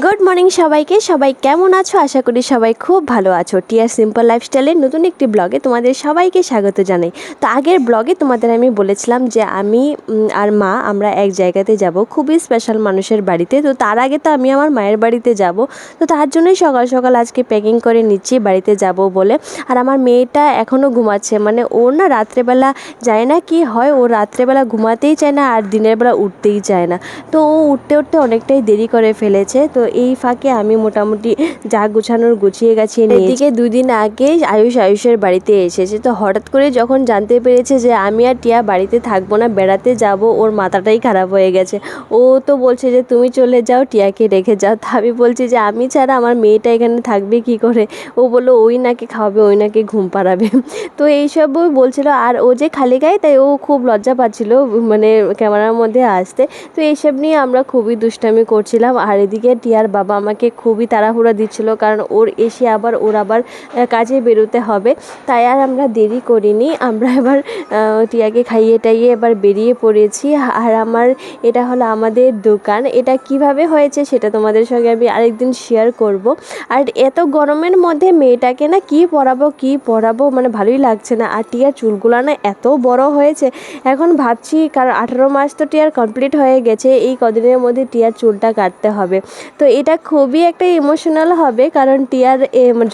Good morning সবাইকে। সবাই কেমন আছো? আশা করি সবাই খুব ভালো আছো। টিয়ার সিম্পল লাইফস্টাইলের নতুন একটি ব্লগে তোমাদের সবাইকে স্বাগত জানাই। তো আগের ব্লগে তোমাদের আমি বলেছিলাম যে আমি আর মা আমরা এক জায়গাতে যাব। খুবই স্পেশাল মানুষের বাড়িতে। তো তার আগে তো আমি আমার মায়ের বাড়িতে যাব। তো তার জন্যই সকাল সকাল আজকে প্যাকিং করে নিচ্ছি, বাড়িতে যাব বলে। আর আমার মেয়েটা এখনও ঘুমাচ্ছে। মানে ওর না রাত্রেবেলা যায় না। কি হয়? ও রাত্রেবেলা ঘুমাতেই চায় না আর দিনের বেলা উঠতেই চায় না। তো ও উঠতে উঠতে অনেকটাই দেরি করে ফেলেছে। তো এই ফাঁকে আমি মোটামুটি যা গুছানোর গুছিয়ে গাছিয়ে নিয়ে এদিকে দুদিন আগে আয়ুষ আয়ুষের বাড়িতে এসেছে। তো হঠাৎ করে যখন জানতে পেরেছে যে আমি আর টিয়া বাড়িতে থাকব না বেড়াতে যাব ওর মাথাটাই খারাপ হয়ে গেছে। ও তো বলছে যে তুমি চলে যাও টিয়াকে রেখে যাও। তা আমি বলছি যে আমি ছাড়া আমার মেয়েটা এখানে থাকবে কি করে? ও বলল ওই নাকি খাওয়াবে ওই নাকি ঘুম পাড়াবে। তো এইসবও বলছিল আর ও যে খালি গায়ে তাই ও খুব লজ্জা পাচ্ছিল মানে ক্যামেরার মধ্যে আসতে। তো এইসব নিয়ে আমরা খুবই দুষ্টামি করছিলাম। আর এদিকে টিয়ার বাবা আমাকে খুবই তাড়াহুড়া দিচ্ছিল, কারণ ওর এসে আবার ওর আবার কাজে বেরোতে হবে। তাই আর আমরা দেরি করিনি। আমরা এবার টিয়াকে খাইয়ে টাইয়ে এবার বেরিয়ে পড়েছি। আর আমার, এটা হলো আমাদের দোকান। এটা কীভাবে হয়েছে সেটা তোমাদের সঙ্গে আমি আরেকদিন শেয়ার করব। আর এত গরমের মধ্যে মেয়েটাকে না কি পরাবো কি পরাবো মানে ভালোই লাগছে না। আর টিয়ার চুলগুলো না এত বড় হয়েছে। এখন ভাবছি, কারণ আঠারো মাস তো টিয়ার কমপ্লিট হয়ে গেছে, এই কদিনের মধ্যে টিয়ার চুলটা কাটতে হবে। তো এটা খুবই একটা ইমোশনাল হবে কারণ টিয়ার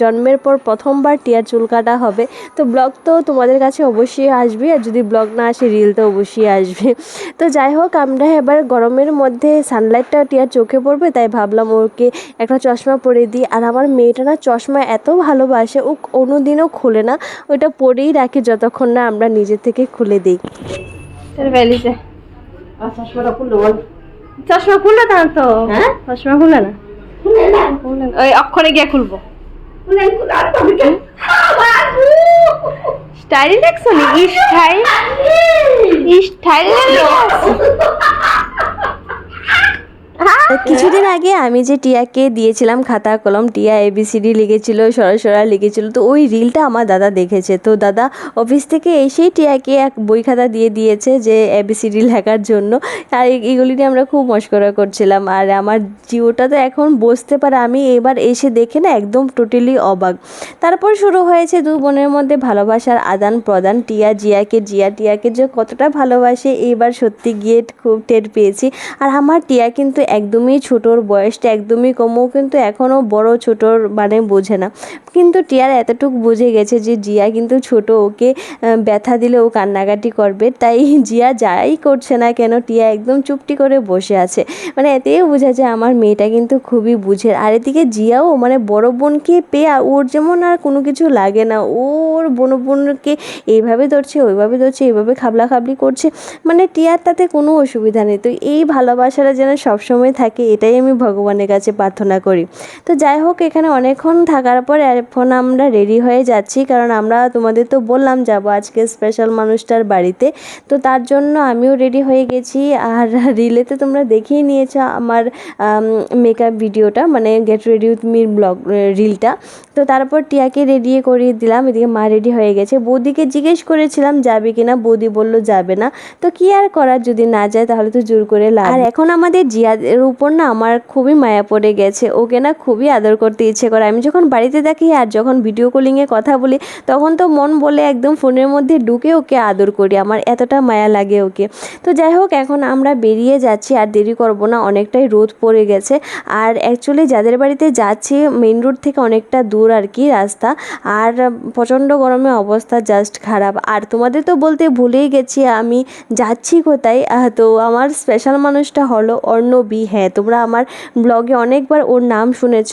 জন্মের পর প্রথমবার টিয়ার চুল কাটা হবে। তো ব্লগ তো তোমাদের কাছে অবশ্যই আসবে আর যদি ব্লগ না আসে রিল তো অবশ্যই আসবে। তো যাই হোক আমরা এবার গরমের মধ্যে সানলাইটটা টিয়ার চোখে পড়বে তাই ভাবলাম ওকে একটা চশমা পরে দিই। আর আমার মেয়েটা না চশমা এত ভালোবাসে ও কোনোদিনও খুলে না ওইটা পরেই রাখে যতক্ষণ না আমরা নিজে থেকে খুলে দিই। ভ্যালিতে চশমাটা খুললো বল। চশমা খুললে না তো হ্যাঁ? চশমা খুলে না? ওই অক্ষরে গিয়ে খুলবো। স্টাইল দেখছ নি? স্টাইল? স্টাইল কিছুদিন আগে আমি যে টিয়াকে দিয়েছিলাম খাতা, কলম, টিয়া এবিসিডি লিখেছিল, সরাসরা লিখেছিল, তো ওই রিলটা আমার দাদা দেখেছে। তো দাদা অফিস থেকে এসেই টিয়াকে এক বই খাতা দিয়ে দিয়েছে যে এবিসিডি লেখার জন্য। আর এগুলি নিয়ে আমরা খুব মস্করা করছিলাম। আর আমার জিওটা তো এখন বসতে পারে, আমি এবার এসে দেখে না একদম টোটালি অবাক। তারপর শুরু হয়েছে দু বোনের মধ্যে ভালোবাসার আদান প্রদান। টিয়া জিয়াকে, জিয়া টিয়াকে যে কতটা ভালোবাসে এইবার সত্যি গিয়ে খুব টের পেয়েছি। আর আমার টিয়া কিন্তু একদমই ছোটোর বয়সটা একদমই কমও কিন্তু এখনও বড় ছোটোর মানে বোঝে না। কিন্তু টিয়ার এতটুকু বুঝে গেছে যে জিয়া কিন্তু ছোট, ওকে ব্যথা দিলে ও কান্নাকাটি করবে, তাই জিয়া যাই করছে না কেন, টিয়া একদম চুপটি করে বসে আছে। মানে এতেই বোঝা যায় আমার মেয়েটা কিন্তু খুবই বুঝে আর এদিকে জিয়াও মানে বড় বোনকে পেয়ে ওর যেমন আর কোনো কিছু লাগে না। ওর বোন বোনকে এইভাবে ধরছে, ওইভাবে ধরছে, এইভাবে খাবলা খাবলি করছে। মানে টিয়ার তাতে কোনো অসুবিধা নেই। তো এই ভালোবাসাটা যেন সবসময় থাকে এটাই আমি ভগবানের কাছে প্রার্থনা করি। তো যাই হোক, এখানে অনেকক্ষণ থাকার পর এখন আমরা রেডি হয়ে যাচ্ছি, কারণ আমরা তোমাদের তো বললাম যাব আজকে স্পেশাল মানুষটার বাড়িতে। তো তার জন্য আমিও রেডি হয়ে গেছি। আর রিলেতে তোমরা দেখেই নিয়েছো আমার মেকআপ ভিডিওটা মানে get ready with me vlog রিলটা তো তারপর টিয়াকে রেডি করিয়ে দিলাম, এদিকে মা রেডি হয়ে গেছে। বৌদিকে জিজ্ঞেস করেছিলাম, যাবে কিনা? বৌদি বলল, যাবে না। তো কি আর করার, যদি না যায় তাহলে তো জোর করে লাভ। আর এখন আমাদের জিয়াদের উপর না আমার খুবই মায়া পড়ে গেছে। ওকে না খুবই আদর করতে ইচ্ছে করে। আমি যখন বাড়িতে দেখি আর যখন ভিডিও কলিংয়ে কথা বলি, তখন তো মন বলে একদম ফোনের মধ্যে ঢুকে ওকে আদর করি। আমার এতটা মায়া লাগে ওকে। তো যাই হোক, এখন আমরা বেরিয়ে যাচ্ছি। আর দেরি করব না, অনেকটাই রোদ পড়ে গেছে। আর অ্যাকচুয়ালি যাদের বাড়িতে যাচ্ছি মেইন রোড থেকে অনেকটা দূর আর কি রাস্তা। আর প্রচণ্ড গরমে অবস্থা জাস্ট খারাপ। আর তোমাদের তো বলতে ভুলেই গেছি, আমি যাচ্ছি কোথায়? তো আমার স্পেশাল মানুষটা হলো অর্ণবী। হ্যাঁ তোমরা আমার ব্লগে অনেকবার ওর নাম শুনেছ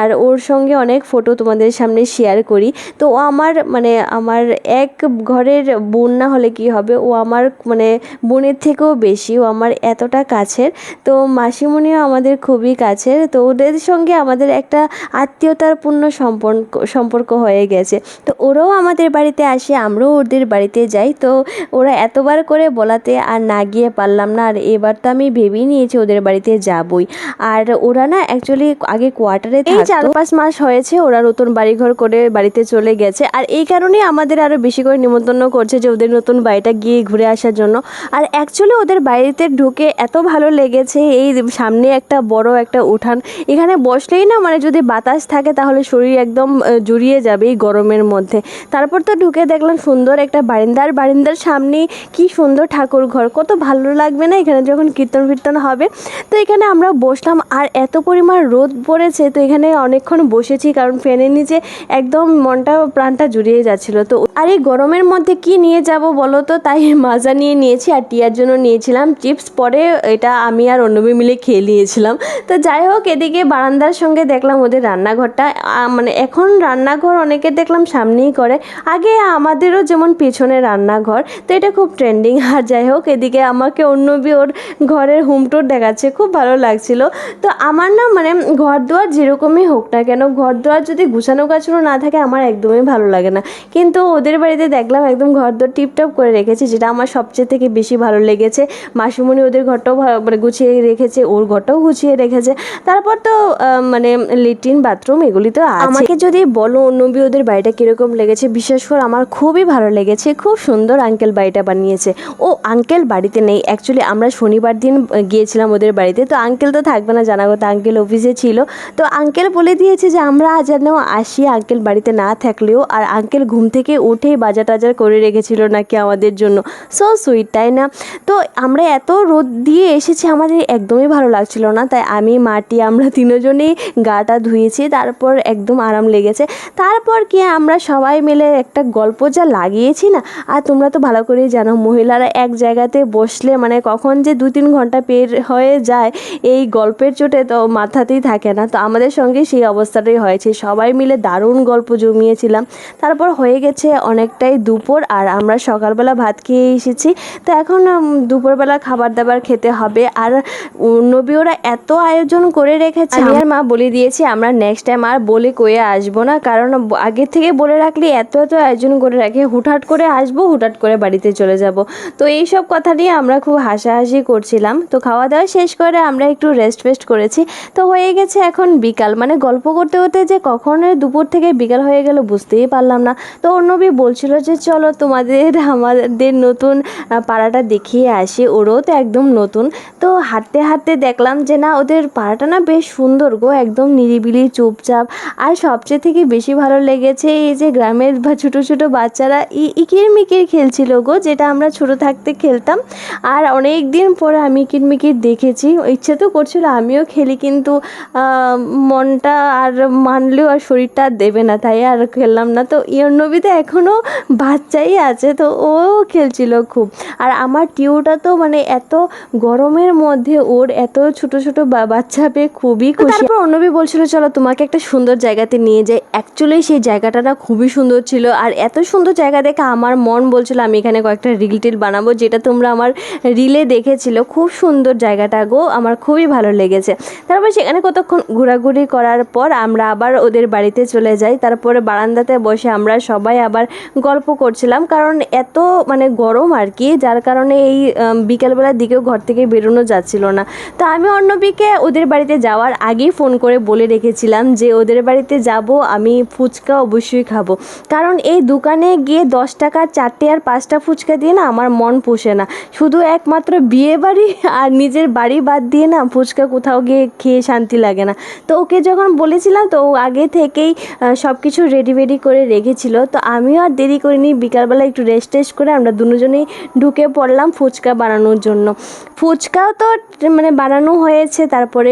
আর ওর সঙ্গে অনেক ফটো তোমাদের সামনে শেয়ার করি। তো ও আমার মানে আমার এক ঘরের বোন না হলে কি হবে? ও আমার মানে বোনের থেকেও বেশি, ও আমার এতটা কাছের। তো মাসিমণিও আমাদের খুবই কাছের। তো ওদের সঙ্গে আমাদের একটা আত্মীয়তার আত্মীয়তারপূর্ণ সম্পর্ক সম্পর্ক হয়ে গেছে। তো ওরাও আমাদের বাড়িতে আসে আমরাও ওদের বাড়িতে যাই। তো ওরা এতবার করে বলাতে আর না গিয়ে পারলাম না। আর এবার তো আমি ভেবেই নিয়েছি ওদের বাড়িতে যাবই। আর ওরা না অ্যাকচুয়ালি আগে কোয়ার্টারে এই চার পাঁচ মাস হয়েছে ওরা নতুন বাড়িঘর করে বাড়িতে চলে গেছে। আর এই কারণেই আমাদের আরও বেশি করে নিমন্ত্রণ করছে যে ওদের নতুন বাড়িটা গিয়ে ঘুরে আসার জন্য। আর অ্যাকচুয়ালি ওদের বাড়িতে ঢুকে এত ভালো লেগেছে। এই সামনে একটা বড় একটা উঠান। এখানে বসলেই না মানে যদি বাতাস থাকে তাহলে শরীর একদম আহ, জুড়িয়ে যাবে এই গরমের মধ্যে। তারপর তো ঢুকে দেখলাম সুন্দর একটা বারিন্দার বারিন্দার সামনে কি সুন্দর ঠাকুর ঘর। কত ভালো লাগবে না এখানে যখন কীর্তন ফিরতন হবে? তো এখানে আমরা বসলাম আর এত পরিমাণ রোদ পড়েছে তো এখানে অনেকক্ষণ বসেছি কারণ ফ্যানের নিচে একদম মনটা প্রাণটা জুড়িয়ে যাচ্ছিল। তো আর এই গরমের মধ্যে কি নিয়ে যাব বলো তো? তাই মাজা নিয়ে নিয়েছি আর টিয়ার জন্য নিয়েছিলাম চিপস। পরে এটা আমি আর অন্যবী মিলে খেয়ে নিয়েছিলাম। তো যাই হোক, এদিকে বারান্দার সঙ্গে দেখলাম ওদের রান্নাঘরটা। মানে এখন রান্নাঘর অনেকে দেখলাম সামনেই করে। আগে আমাদেরও যেমন পেছনে রান্নাঘর, তো এটা খুব ট্রেন্ডিং। আর যাই হোক, এদিকে আমাকে অন্যবী ওর ঘরের হোম টুর দেখাচ্ছে, খুব ভালো লাগছিল। তো আমার না মানে ঘর দুয়ার যেরকমই হোক না কেন ঘর দুয়ার যদি গুছানো গাছানো না থাকে, আমার একদমই ভালো লাগে না। কিন্তু ওদের বাড়িতে দেখলাম একদম ঘর দর টিপটপ করে রেখেছে, যেটা আমার সবচেয়ে থেকে বেশি ভালো লেগেছে। মাসিমণি ওদের ঘরটাও মানে গুছিয়ে রেখেছে, ওর ঘরটাও গুছিয়ে রেখেছে। তারপর তো মানে লেট্রিন, বাথরুম এগুলি তো আমাকে যদি বলো অন্যবি ওদের বাড়িটা কীরকম লেগেছে, বিশেষ করে আমার খুবই ভালো লেগেছে। খুব সুন্দর আঙ্কেল বাড়িটা বানিয়েছে। ও আঙ্কেল বাড়িতে নেই অ্যাকচুয়ালি আমরা শনিবার দিন গিয়েছিলাম ওদের বাড়িতে। তো আঙ্কেল তো থাকবে না জানা কথা আঙ্কেল অফিসে ছিল। তো আঙ্কেল বলে দিয়েছে যে, আমরা যেন আসি আঙ্কেল বাড়িতে না থাকলেও, আর আঙ্কেল ঘুম থেকে উঠেই বাজার টাজার করে রেখেছিল নাকি আমাদের জন্য। সো সুইট তাই না? তো আমরা এত রোদ দিয়ে এসেছি, আমাদের একদমই ভালো লাগছিল না। তাই আমি, মাটি, আমরা তিনজনেই গাটা ধুয়েছি, তারপর একদম আরাম লেগেছে। তারপর কি আমরা সবাই মিলে একটা গল্প যা লাগিয়েছি না, আর তোমরা তো ভালো করেই জানো, মহিলারা এক জায়গাতে বসলে মানে কখন যে দু তিন ঘণ্টা পের হয়ে যায়, এই গল্পের চোটে তো মাথাতেই থাকে না। তো আমাদের সঙ্গে সেই অবস্থাটাই হয়েছে। সবাই মিলে দারুণ গল্প জমিয়েছিলাম। তারপর হয়ে গেছে অনেকটাই দুপুর আর আমরা সকালবেলা ভাত খেয়ে এসেছি। তো এখন দুপুরবেলা খাবার দাবার খেতে হবে। আর উম, নবী ওরা এত আয়োজন করে রেখেছে। আমি আর মা বলে দিয়েছি আমরা নেক্সট টাইম আর বলে কয়ে আসব না। কারণ আগে থেকে বলে রাখলে এত এত আয়োজন করে রাখে হুটহাট করে আসব হুটহাট করে বাড়িতে চলে যাব। তো এই সব কথা নিয়ে আমরা খুব হাসাহাসি করছিলাম। তো খাওয়া দাওয়া শেষ করে আমরা একটু রেস্ট ফেস্ট করেছি। তো হয়ে গেছে এখন বিকাল। মানে গল্প করতে করতে যে কখন দুপুর থেকে বিকাল হয়ে গেল বুঝতেই পারলাম না। তো অন্যবি বলছিল যে, চলো তোমাদের, আমাদের নতুন পাড়াটা দেখিয়ে আসি। ওরও তো একদম নতুন। তো হাঁটতে হাঁটতে দেখলাম যে, না, ওদের পাড়াটা না বেশ সুন্দর গো, একদম নিরিবিলি, চুপচাপ। আর সবচেয়ে থেকে বেশি ভালো লেগেছে এই যে, গ্রামের বা ছোটো ছোটো বাচ্চারা ইকির মিকির খেলছিল গো, যেটা আমরা ছোটো থাকতে খেলতাম। আর অনেক দিন পরে আমি ইকির মিকির দেখেছি। ইচ্ছে তো করছিল আমিও খেলি, কিন্তু মনটা আর মানলেও আর শরীরটা আর দেবে না, তাই আর খেললাম না। তো ইয়র্নবিতে এখনও বাচ্চাই আছে তো ও খেলছিল খুব। আর আমার টিউটা তো মানে এত গরমের মধ্যে ওর এত ছোট ছোট বা- বাচ্চা পেয়ে খুবই খুশি। তারপর অন্যবি বলছিল চলো তোমাকে একটা সুন্দর জায়গাতে নিয়ে যাই। অ্যাকচুয়ালি সেই জায়গাটা না খুবই সুন্দর ছিল। আর এত সুন্দর জায়গা দেখে আমার মন বলছিল আমি এখানে কয়েকটা রিল টিল বানাবো যেটা তোমরা আমার রিলে দেখেছিল। খুব সুন্দর জায়গাটা গো আমার খুবই ভালো লেগেছে। তারপর সেখানে কতক্ষণ ঘোরাঘুরি করার পর আমরা আবার ওদের বাড়িতে চলে যাই। তারপরে বারান্দাতে বসে আমরা সবাই আবার গল্প করছিলাম। কারণ এত মানে গরম আর কি, যার কারণে এই বিকেলবেলার দিকেও ঘর থেকে বেরোনো যাচ্ছিল না। তো আমি অন্যবিকে ওদের বাড়িতে যাওয়ার আগেই ফোন করে বলে রেখেছিলাম যে, ওদের বাড়িতে যাব, আমি ফুচকা অবশ্যই খাব। কারণ এই দোকানে গিয়ে দশ টাকা, চারটে আর পাঁচটা ফুচকা দিয়ে না আমার মন পোষে না। শুধু একমাত্র বিয়ে বাড়ি আর নিজের বাড়ি বাদ দিয়ে না ফুচকা কোথাও গিয়ে খেয়ে শান্তি লাগে না। তো ওকে যখন বলেছিলাম, তো ও আগে থেকেই সব কিছু রেডি রেডি করে রেখেছিল। তো আমিও আর দেরি করিনি, বিকালবেলা একটু রেস্ট টেস্ট করে আমরা দুজনেই ঢুকে পড়লাম ফুচকা বানানোর জন্য। ফুচকাও তো মানে বানানো হয়েছে, তারপরে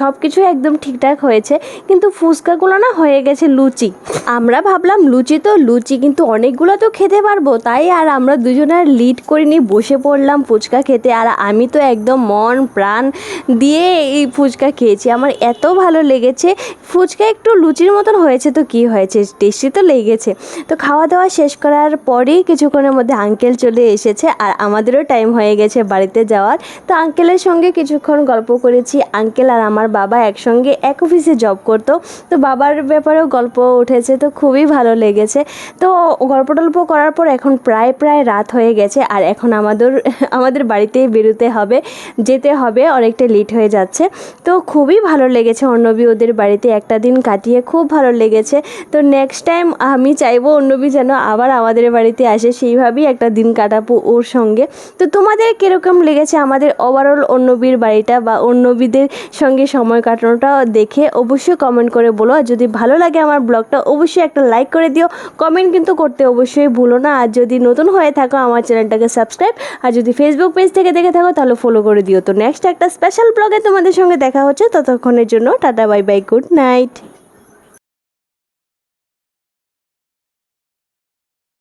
সব কিছু একদম ঠিকঠাক হয়েছে, কিন্তু ফুচকাগুলো না হয়ে গেছে লুচি। আমরা ভাবলাম লুচি তো লুচি, কিন্তু অনেকগুলো তো খেতে পারব, তাই আর আমরা দুজনে আর লিড করিনি, বসে পড়লাম ফুচকা খেতে, আর আমি তো একদম মন প্রাণ দিয়ে এই ফুচকা খেয়েছি। আমার এত ভালো লেগেছে, ফুচকা একটু লুচির মতন হয়েছে তো কি হয়েছে টেস্টি তো লেগেছে। তো খাওয়া খাওয়া দাওয়া শেষ করার পরেই কিছুক্ষণের মধ্যে আঙ্কেল চলে এসেছে আর আমাদেরও টাইম হয়ে গেছে বাড়িতে যাওয়ার। তো আঙ্কেলের সঙ্গে কিছুক্ষণ গল্প করেছি। আঙ্কেল আর আমার বাবা একসঙ্গে এক অফিসে জব করতো। তো বাবার ব্যাপারেও গল্প উঠেছে, তো খুবই ভালো লেগেছে। তো গল্প টল্প করার পর এখন প্রায় প্রায় রাত হয়ে গেছে আর এখন আমাদের আমাদের বাড়িতেই বেরোতে হবে, যেতে হবে, অনেকটা লেট হয়ে যাচ্ছে। তো খুবই ভালো লেগেছে অর্ণবী ওদের বাড়িতে একটা দিন কাটিয়ে, খুব ভালো লেগেছে। তো নেক্সট টাইম আমি চাইব অর্ণবী যেন আবার আমাদের বাড়িতে আসে, সেইভাবেই একটা দিন কাটাবো ওর সঙ্গে। তো তোমাদের কীরকম লেগেছে আমাদের ওভারঅল অন্যবীর বাড়িটা বা অন্যবীদের সঙ্গে সময় কাটানোটা দেখে? অবশ্যই কমেন্ট করে বলো। আর যদি ভালো লাগে আমার ব্লগটা, অবশ্যই একটা লাইক করে দিও। কমেন্ট কিন্তু করতে অবশ্যই ভুলো না। আর যদি নতুন হয়ে থাকো আমার চ্যানেলটাকে সাবস্ক্রাইব আর যদি ফেসবুক পেজ থেকে দেখে থাকো, তাহলে ফলো করে দিও। তো নেক্সট একটা স্পেশাল ব্লগে তোমাদের সঙ্গে দেখা হচ্ছে। ততক্ষণের জন্য tata bye bye good night